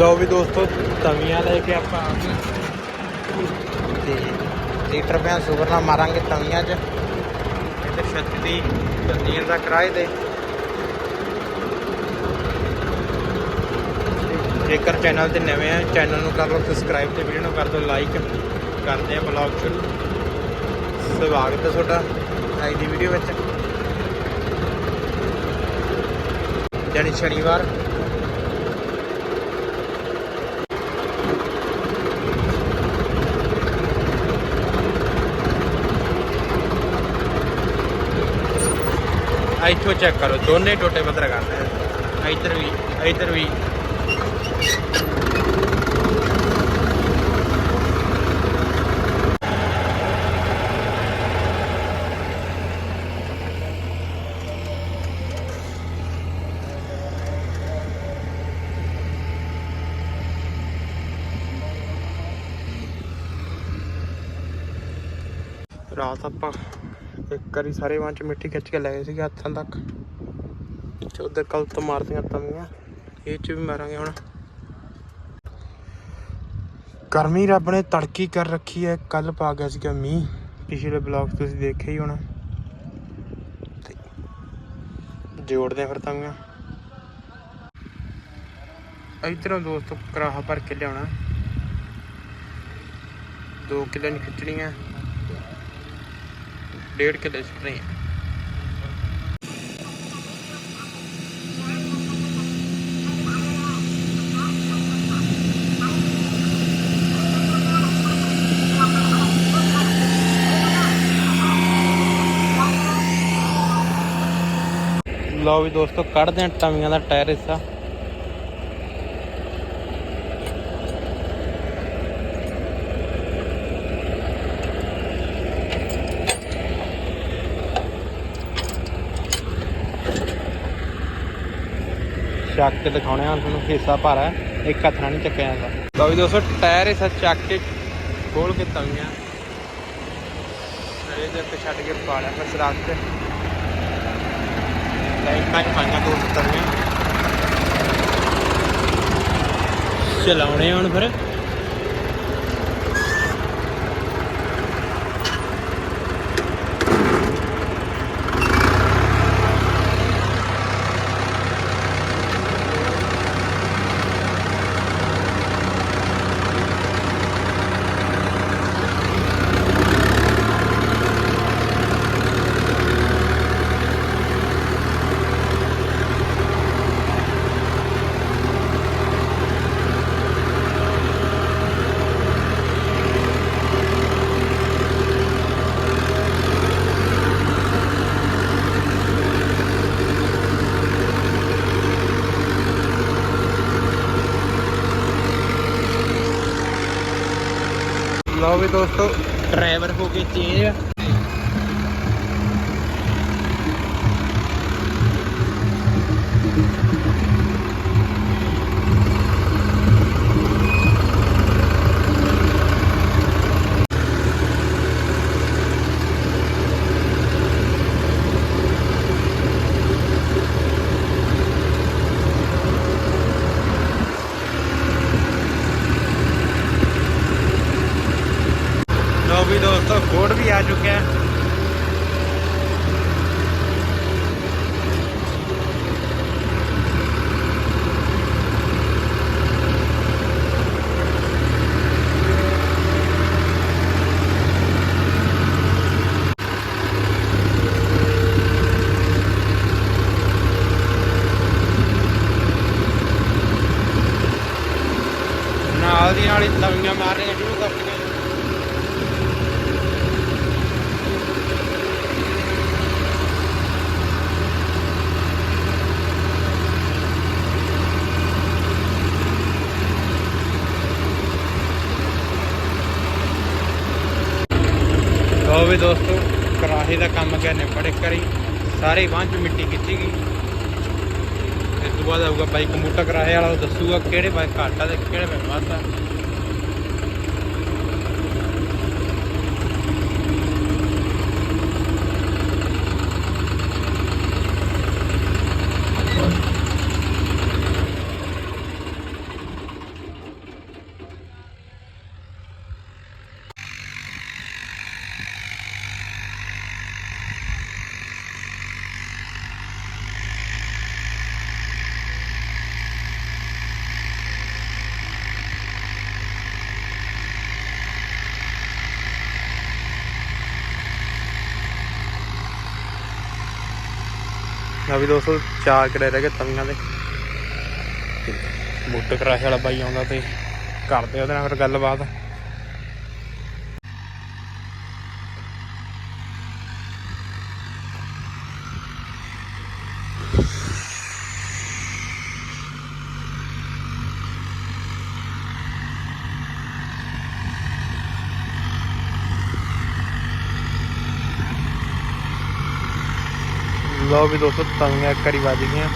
ਲਓ ਵੀ ਦੋਸਤੋ, ਤਵੀਆਂ ਲੈ ਕੇ ਆਪਾਂ ਆ ਗਏ। ਤੇ ਲੀਟਰ ਪਿਆ ਸੁਪਰ ਨਾਲ ਮਾਰਾਂਗੇ ਤਵੀਆਂ 'ਚ। ਇੱਧਰ ਛੱਤ ਦੀ ਤੰਦੀਰ ਦਾ ਕਿਰਾਏ ਤੇ। ਜੇਕਰ ਚੈਨਲ ਤੇ ਨਵੇਂ ਆ ਚੈਨਲ ਨੂੰ ਕਰ ਲਓ ਸਬਸਕ੍ਰਾਈਬ ਤੇ ਵੀਡੀਓ ਨੂੰ ਕਰ ਦਿਓ ਲਾਈਕ ਕਰਦੇ ਆ ਬਲੌਗ ਸ਼ੁਰੂ। ਸਵਾਗਤ ਹੈ ਤੁਹਾਡਾ ਅੱਜ ਦੀ ਵੀਡੀਓ ਵਿੱਚ। ਜਾਨੀ ਸ਼ਨੀਵਾਰ। ਇੱਥੋਂ ਚੈੱਕ ਕਰੋ ਦੋਨੇ ਟੋਟੇ ਪੱਧਰ ਕਰਦੇ ਇੱਧਰ ਵੀ ਇੱਧਰ ਵੀ। ਰਾਤ ਆਪਾਂ ਇੱਕ ਕਰੀ ਸਾਰੇ ਵਾਂ ਚ ਮਿੱਟੀ ਖਿੱਚ ਕੇ ਲੈ ਗਏ ਸੀਗੇ ਹੱਥਾਂ ਤੱਕ। ਤੇ ਉਧਰ ਕੱਲ ਤੋਂ ਮਾਰਦੀਆਂ ਤਵੀਆਂ ਇਹ ਚ ਵੀ ਮਾਰਾਂਗੇ ਹੁਣ। ਗਰਮੀ ਰੱਬ ਨੇ ਤੜਕੀ ਕਰ ਰੱਖੀ ਹੈ ਕੱਲ ਪਾ ਗਿਆ ਸੀਗਾ ਮੀਂਹ। ਪਿਛਲੇ ਬਲੌਗ ਤੁਸੀਂ ਦੇਖਿਆ ਹੀ ਹੋਣਾ। ਤੇ ਜੋੜਦੇ ਫਿਰ ਤਵੀਆਂ ਇਧਰੋਂ ਦੋਸਤੋ ਕਰਾਹਾ ਭਰ ਕੇ ਲਿਆਉਣਾ। ਦੋ ਕਿਲੋ ਨਹੀਂ ਖਿੱਚਣੀਆਂ। ਡੇਢ ਕਿਲੋ ਸੁੱਟਣੀ ਲਓ ਵੀ ਦੋਸਤੋ ਕੱਢਦੇ ਆ ਟਾਵੀਆਂ ਦਾ ਟਾਇਰ ਹਿੱਸਾ ਚੱਕ ਕੇ ਦਿਖਾਉਣੇ ਆ ਤੁਹਾਨੂੰ ਹਿੱਸਾ ਭਾਰਾ ਹੈ, ਇੱਕ ਹੱਥ ਨਾਲ ਨਹੀਂ ਚੱਕਿਆ ਜਾਂਦਾ। ਲਓ ਵੀ ਦੋਸਤੋ ਟਾਇਰ ਇਸ ਚੱਕ ਕੇ ਖੋਲ ਕੇ ਤਵੀਆਂ ਸਰੇ ਦੇ ਉੱਤੇ ਛੱਡ ਕੇ ਪਾ ਲਿਆ ਫਿਰ ਸਰਾਖ ਤੇ। ਲਾਈਟਾਂ ਚ ਪਾਈਆਂ ਦੋ ਤਵੀਆਂ ਚਲਾਉਣੇ ਹੁਣ ਫਿਰ ਲਓ ਵੀ ਦੋਸਤੋ? ਡਰਾਈਵਰ ਹੋ ਕੇ ਚੇਂਜ ਲਓ ਵੀ ਦੋਸਤੋ ਕੋਡ ਵੀ ਆ ਚੁੱਕਿਆ। ਹੈ ਨਾਲ ਦੀ ਨਾਲ ਹੀ ਤਵੀਆਂ ਮਾਰਨੀਆਂ ਸ਼ੁਰੂ ਕਰ ਦਿੱਤੀਆਂ ਲਓ ਵੀ ਦੋਸਤੋ ਕਰਾਹੇ ਦਾ ਕੰਮ ਕਰੀ। ਸਾਰੇ ਵਾਂਝ ਚ ਮਿੱਟੀ ਖਿੱਚੀ ਗਈ। ਇਸ ਤੋਂ ਬਾਅਦ ਆਊਗਾ ਬਾਈ ਕੰਪਿਊਟਰ ਕਰਾਹੇ ਵਾਲਾ, ਉਹ ਦੱਸੂਗਾ ਕਿਹੜੇ ਬਾਈ ਘਾਟਾ ਆ ਤੇ ਕਿਹੜੇ ਬਾਈ ਵਾਧਾ। ਆ ਵੀ ਦੋਸਤੋ, ਚਾਰ ਕਿਲੇ ਰਹਿ ਗਏ ਤਵੀਆਂ ਦੇ। ਤੇ ਬੁੱਟ ਵਾਲਾ ਬਾਈ ਆਉਂਦਾ ਤੇ ਕਰਦੇ ਉਹਦੇ ਨਾਲ ਫਿਰ ਗੱਲਬਾਤ। ਲਓ ਵੀ ਦੋਸਤੋ ਤਵੀਆਂ ਇੱਕ ਵਾਰੀ ਵੱਜ ਗਈਆਂ।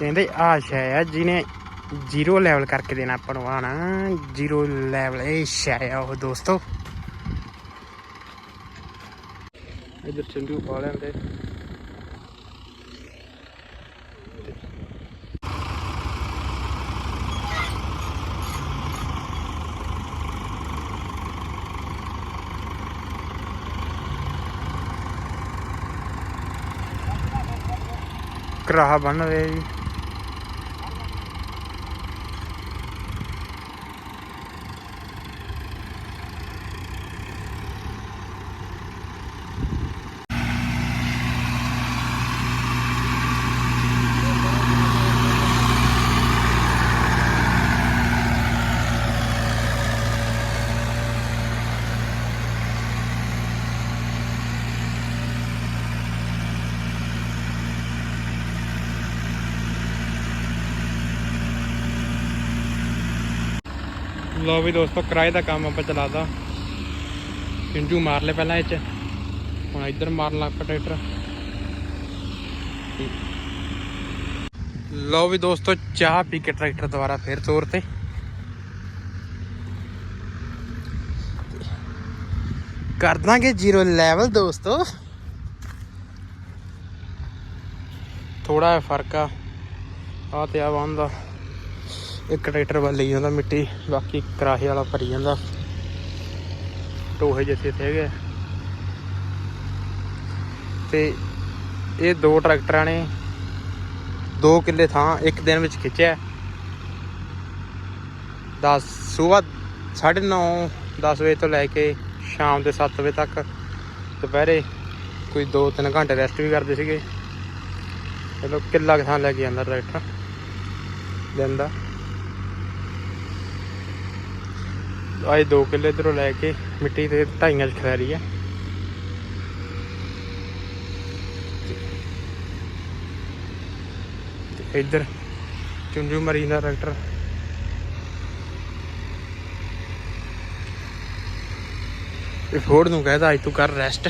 ਕਹਿੰਦੇ ਆ ਸ਼ੈ ਆ ਜਿਹਨੇ ਜ਼ੀਰੋ ਲੈਵਲ ਕਰਕੇ ਦੇਣਾ ਆਪਾਂ ਨੂੰ ਆਣਾ ਜ਼ੀਰੋ ਲੈਵਲ ਇਹ ਸ਼ੈ ਆ ਉਹ ਦੋਸਤੋ। ਇਧਰ ਚੰਦੂ ਪਾ ਲੈਂਦੇ। ਕਰਾਹਾ ਬਣ ਰਿਹਾ ਜੀ। ਲੋ ਵੀ ਦੋਸਤੋ, ਕਿਰਾਏ ਦਾ ਕੰਮ ਆਪਾਂ ਚਲਾਦਾ ਪਿੰਜੂ ਮਾਰ ਲੈ ਪਹਿਲਾਂ ਇਹ ਚ। ਹੁਣ ਇੱਧਰ ਮਾਰਨ ਲੱਗ ਪਿਆ ਟਰੈਕਟਰ। ਲਓ ਵੀ ਦੋਸਤੋ, ਚਾਹ ਪੀ ਕੇ ਟਰੈਕਟਰ ਦੁਬਾਰਾ ਫੇਰ ਤੋਰ ਤੇ। ਕਰ ਦਾਂਗੇ ਜ਼ੀਰੋ ਲੈਵਲ ਦੋਸਤੋ। ਥੋੜਾ ਫ਼ਰਕ ਆ। ਆ ਤੇ ਆ ਬੰਦਾ ਇੱਕ ਟਰੈਕਟਰ ਵੱਲ ਲਈ ਜਾਂਦਾ ਮਿੱਟੀ, ਬਾਕੀ ਕਰਾਹੇ ਵਾਲਾ ਭਰੀ ਜਾਂਦਾ। ਟੋਹੇ ਜਿੱਥੇ ਇੱਥੇ ਹੈਗੇ ਤੇ ਇਹ ਦੋ ਟਰੈਕਟਰਾਂ ਨੇ 2 ਕਿੱਲੇ ਥਾਂ ਇੱਕ ਦਿਨ ਵਿੱਚ ਖਿੱਚਿਆ। 10 ਸਵੇਰ 9:30 10 ਵਜੇ ਤੋਂ ਲੈ ਕੇ ਸ਼ਾਮ ਦੇ 7 ਵਜੇ ਤੱਕ ਦੁਪਹਿਰੇ ਕੋਈ 2-3 ਘੰਟੇ ਰੈਸਟ ਵੀ ਕਰਦੇ ਸੀਗੇ। ਚਲੋ ਕਿੱਲਾ ਕੁ ਥਾਂ ਲੈ ਕੇ ਜਾਂਦਾ ਟਰੈਕਟਰ ਦਿਨ ਦਾ। ਆਏ 2 ਕਿੱਲੇ ਇਧਰੋਂ ਲੈ ਕੇ ਮਿੱਟੀ ਤੇ ਢਾਈਆਂ ਚ ਖਿਲਾਰੀ ਆ ਤੇ ਇੱਧਰ ਚੁੰਝੂ ਮਰੀ ਦਾ ਟਰੈਕਟਰ। ਇਹ ਫੋੜ ਨੂੰ ਕਹਿੰਦਾ ਅੱਜ ਤੂੰ ਕਰ ਰੈਸਟ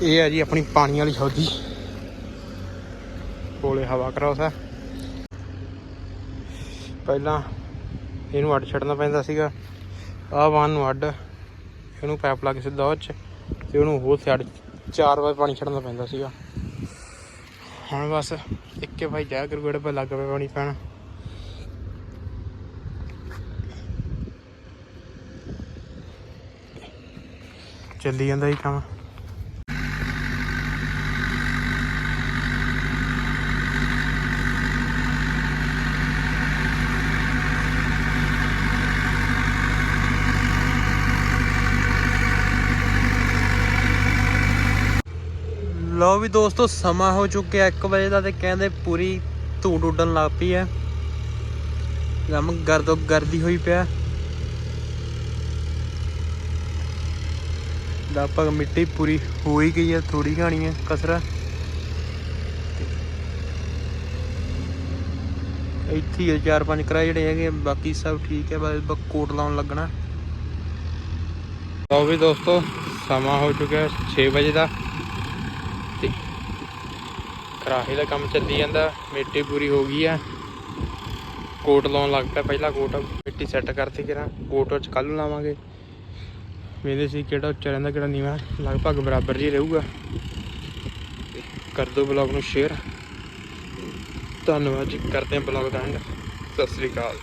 ਇਹ ਹੈ ਜੀ ਆਪਣੀ ਪਾਣੀ ਵਾਲੀ ਹੌਦੀ ਕੋਲੇ ਹਵਾ ਕਰਾਉਸ ਹੈ ਪਹਿਲਾਂ ਇਹਨੂੰ ਅੱਡ ਛੱਡਣਾ ਪੈਂਦਾ ਸੀਗਾ। ਆਹ ਵਾਨ ਨੂੰ ਅੱਡ, ਇਹਨੂੰ ਪਾਈਪ ਲਾ ਕੇ ਸਿੱਧਾ ਉਹ 'ਚ, ਤੇ ਉਹਨੂੰ ਹੋਰ ਸਾਈਡ ਚਾਰ ਵਾਰ ਪਾਣੀ ਛੱਡਣਾ ਪੈਂਦਾ ਸੀਗਾ। ਹੁਣ ਬਸ ਇੱਕੇ ਭਾਈ ਜਾ ਗਰਗੜ ਪੇ ਲੱਗ ਪਿਆ ਪਾਣੀ ਪੈਣਾ। ਚੱਲੀ ਜਾਂਦਾ ਜੀ ਕੰਮ। ਲਓ ਵੀ ਦੋਸਤੋ, ਸਮਾਂ ਹੋ ਚੁੱਕਿਆ 1 ਵਜੇ ਦਾ ਤੇ ਕਹਿੰਦੇ ਪੂਰੀ ਧੂੜ ਉੱਡਣ ਲੱਗ ਪਈ ਐ ਗਮ ਗਰਦੋ ਗਰਦੀ ਹੋਈ ਪਿਆ। ਲਗਭਗ ਮਿੱਟੀ ਪੂਰੀ ਹੋ ਹੀ ਗਈ ਹੈ ਥੋੜੀ ਘਾਣੀ ਹੈ ਕਸਰਾ ਇੱਥੇ ਹੀ ਚਾਰ ਪੰਜ ਕਿਰਾਏ ਜਿਹੜੇ ਹੈਗੇ ਬਾਕੀ ਸਭ ਠੀਕ ਹੈ, ਬਸ ਕੋਟ ਲਾਉਣ ਲੱਗਣਾ। ਲਓ ਵੀ ਦੋਸਤੋ, ਸਮਾਂ ਹੋ ਚੁੱਕਿਆ 6 ਵਜੇ ਦਾ। ਕਰਾਹੇ ਦਾ ਕੰਮ ਚੱਲੀ ਜਾਂਦਾ, ਮਿੱਟੀ ਪੂਰੀ ਹੋ ਗਈ ਆ। ਕੋਟ ਲਾਉਣ ਲੱਗ ਪਿਆ ਪਹਿਲਾ, ਕੋਟ ਮਿੱਟੀ ਸੈੱਟ ਕਰਤੀ ਕਿਰਾਂ, ਕੋਟ ਚ ਕੱਲ ਲਾਵਾਂਗੇ। ਵੇਖਦੇ ਸੀ ਕਿਹੜਾ ਉੱਚਾ ਰਹਿੰਦਾ, ਕਿਹੜਾ ਨੀਵਾਂ, ਲਗਭਗ ਬਰਾਬਰ ਜੀ ਰਹੂਗਾ। ਕਰ ਦਿਓ ਬਲੌਗ ਨੂੰ ਸ਼ੇਅਰ ਧੰਨਵਾਦ ਜੀ, ਕਰਦੇ ਹਾਂ blog the and Sat Sri Akal.